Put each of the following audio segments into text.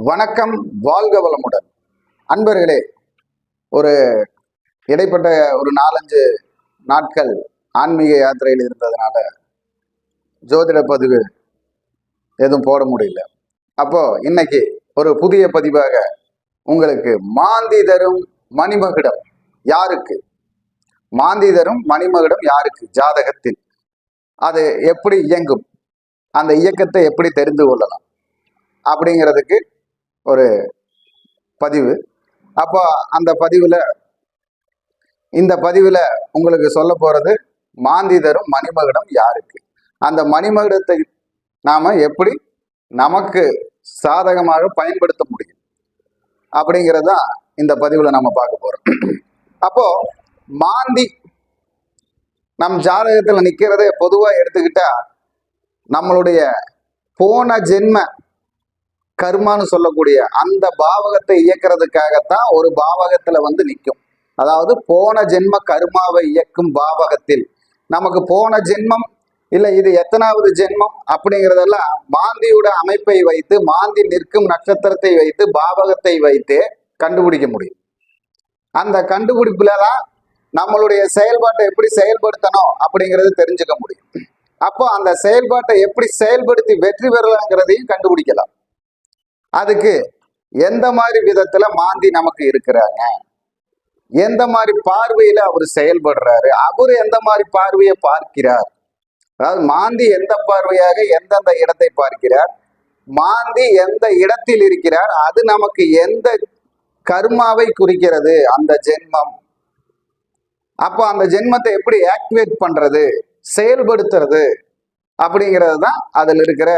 வணக்கம் வாழ்க வளமுடன். அன்பர்களே ஒரு இடைப்பட்ட ஒரு நாலஞ்சு நாட்கள் ஆன்மீக யாத்திரையில் இருந்ததுனால ஜோதிட பதிவு எதுவும் போட முடியல. அப்போ இன்னைக்கு ஒரு புதிய பதிவாக உங்களுக்கு மாந்தி தரும் மணிமகுடம் யாருக்கு? மாந்தி தரும் மணிமகுடம் யாருக்கு? ஜாதகத்தில். அது எப்படி இயங்கும்? அந்த இயக்கத்தை எப்படி தெரிந்து கொள்ளலாம்? அப்படிங்கிறதுக்கு ஒரு பதிவு. அப்போ அந்த பதிவில் இந்த பதிவில் உங்களுக்கு சொல்ல போகிறது மாந்தி தரும் மணிமகுடம் யாருக்கு? அந்த மணிமகுடத்தை நாம் எப்படி நமக்கு சாதகமாக பயன்படுத்த முடியும்? அப்படிங்கிறது தான் இந்த பதிவில் நம்ம பார்க்க போகிறோம் அப்போ மாந்தி நம் ஜாதகத்தில் நிற்கிறத பொதுவாக எடுத்துக்கிட்டா நம்மளுடைய போன ஜென்ம கர்மான்னு சொல்லக்கூடிய அந்த பாவகத்தை இயக்கிறதுக்காகத்தான் ஒரு பாவகத்துல வந்து நிற்கும் அதாவது போன ஜென்ம கர்மாவை இயக்கும் பாவகத்தில். நமக்கு போன ஜென்மம் இல்லை இது எத்தனாவது ஜென்மம் அப்படிங்கிறதெல்லாம் மாந்தியோட அமைப்பை வைத்து மாந்தி நிற்கும் நட்சத்திரத்தை வைத்து பாவகத்தை வைத்து கண்டுபிடிக்க முடியும். அந்த கண்டுபிடிப்புல தான் நம்மளுடைய செயல்பாட்டை எப்படி செயல்படுத்தணும் அப்படிங்கிறது தெரிஞ்சுக்க முடியும். அப்போ அந்த செயல்பாட்டை எப்படி செயல்படுத்தி வெற்றி பெறலாங்கிறதையும் கண்டுபிடிக்கலாம். அதுக்கு எந்த மாதிரி விதத்துல மாந்தி நமக்கு இருக்கிறாங்க? எந்த மாதிரி பார்வையில அவர் செயல்படுறாரு? அவர் எந்த மாதிரி பார்வையை பார்க்கிறார்? அதாவது மாந்தி எந்த பார்வையாக எந்தெந்த இடத்தை பார்க்கிறார்? மாந்தி எந்த இடத்தில் இருக்கிறார்? அது நமக்கு எந்த கர்மாவை குறிக்கிறது? அந்த ஜென்மம். அப்போ அந்த ஜென்மத்தை எப்படி ஆக்டிவேட் பண்றது? செயல்படுத்துறது? அப்படிங்கிறது தான் அதில் இருக்கிற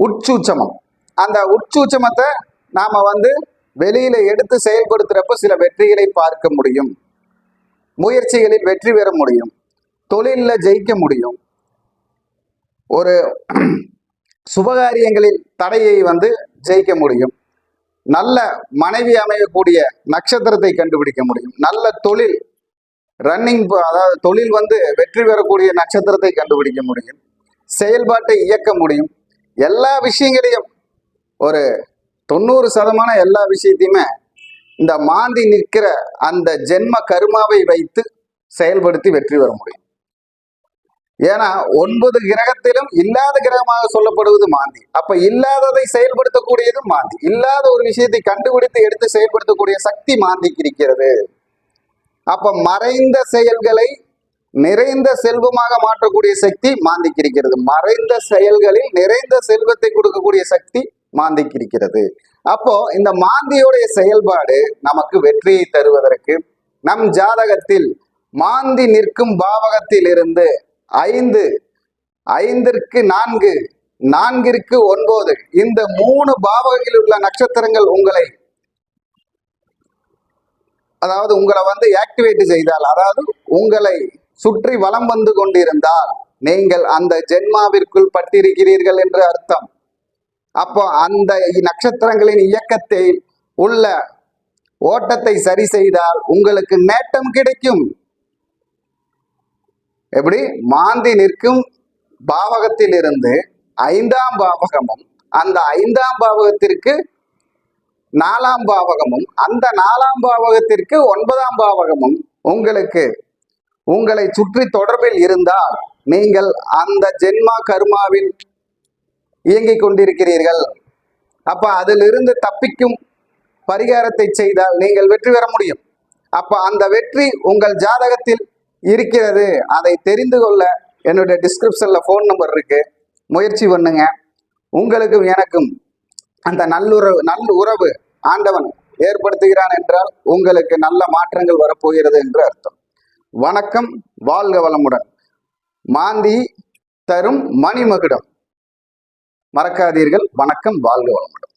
உட்சூச்சமம். அந்த உட்சூச்சமத்தை நாம வந்து வெளியில எடுத்து செயல்படுத்துறப்ப சில வெற்றிகளை பார்க்க முடியும். முயற்சிகளில் வெற்றி பெற முடியும். தொழிலில் ஜெயிக்க முடியும். ஒரு சுபகாரியங்களில் தடையை வந்து ஜெயிக்க முடியும். நல்ல மனைவி அமையக்கூடிய நட்சத்திரத்தை கண்டுபிடிக்க முடியும். நல்ல தொழில் ரன்னிங் அதாவது தொழில் வந்து வெற்றி பெறக்கூடிய நட்சத்திரத்தை கண்டுபிடிக்க முடியும். செயல்பாட்டை இயக்க முடியும். எல்லா விஷயங்களையும் ஒரு தொண்ணூறு சதமான எல்லா விஷயத்தையுமே இந்த மாந்தி நிற்கிற அந்த ஜென்ம கருமாவை வைத்து செயல்படுத்தி வெற்றி பெற முடியும். ஏன்னா ஒன்பது கிரகத்திலும் இல்லாத கிரகமாக சொல்லப்படுவது மாந்தி. அப்ப இல்லாததை செயல்படுத்தக்கூடியது மாந்தி. இல்லாத ஒரு விஷயத்தை கண்டுபிடித்து எடுத்து செயல்படுத்தக்கூடிய சக்தி மாந்திக்கு இருக்கிறது. அப்ப மறைந்த செயல்களை நிறைந்த செல்வமாக மாற்றக்கூடிய சக்தி மாந்திக்கு இருக்கிறது. மறைந்த செயல்களில் நிறைந்த செல்வத்தை கொடுக்கக்கூடிய சக்தி மாந்திக்கு இருக்கிறது. அப்போ இந்த மாந்தியுடைய செயல்பாடு நமக்கு வெற்றியை தருவதற்கு நம் ஜாதகத்தில் மாந்தி நிற்கும் பாவகத்தில் இருந்து ஐந்து ஐந்திற்கு நான்கு நான்கிற்கு ஒன்பது இந்த மூணு பாவகங்களில் உள்ள நட்சத்திரங்கள் உங்களை அதாவது உங்களை வந்து ஆக்டிவேட் செய்தால் அதாவது உங்களை சுற்றி வலம் வந்து கொண்டிருந்தால் நீங்கள் அந்த ஜென்மாவிற்குள் பட்டிருக்கிறீர்கள் என்று அர்த்தம். அப்போ அந்த நட்சத்திரங்களின் இயக்கத்தை உள்ள ஓட்டத்தை சரி செய்தால் உங்களுக்கு நேட்டம் கிடைக்கும். எப்படி? மாந்தி நிற்கும் பாவகத்தில் இருந்து ஐந்தாம் பாவகமும் அந்த ஐந்தாம் பாவகத்திற்கு நாலாம் பாவகமும் அந்த நாலாம் பாவகத்திற்கு ஒன்பதாம் பாவகமும் உங்களுக்கு உங்களை சுற்றி தொடர்பில் இருந்தால் நீங்கள் அந்த ஜென்மா கர்மாவின் இயங்கிக் கொண்டிருக்கிறீர்கள். அப்ப அதிலிருந்து தப்பிக்கும் பரிகாரத்தை செய்தால் நீங்கள் வெற்றி பெற முடியும். அப்ப அந்த வெற்றி உங்கள் ஜாதகத்தில் இருக்கிறது. அதை தெரிந்து கொள்ள என்னுடைய டிஸ்கிரிப்ஷன்ல ஃபோன் நம்பர் இருக்கு. முயற்சி பண்ணுங்க. உங்களுக்கும் எனக்கும் அந்த நல்லுறவு நல்ல உறவு ஆண்டவன் ஏற்படுத்துகிறான் என்றால் உங்களுக்கு நல்ல மாற்றங்கள் வரப்போகிறது என்று அர்த்தம். வணக்கம் வாழ்க வளமுடன். மாந்தி தரும் மணிமகுடம். மறக்காதீர்கள். வணக்கம். வாழ்க வளமுடன்.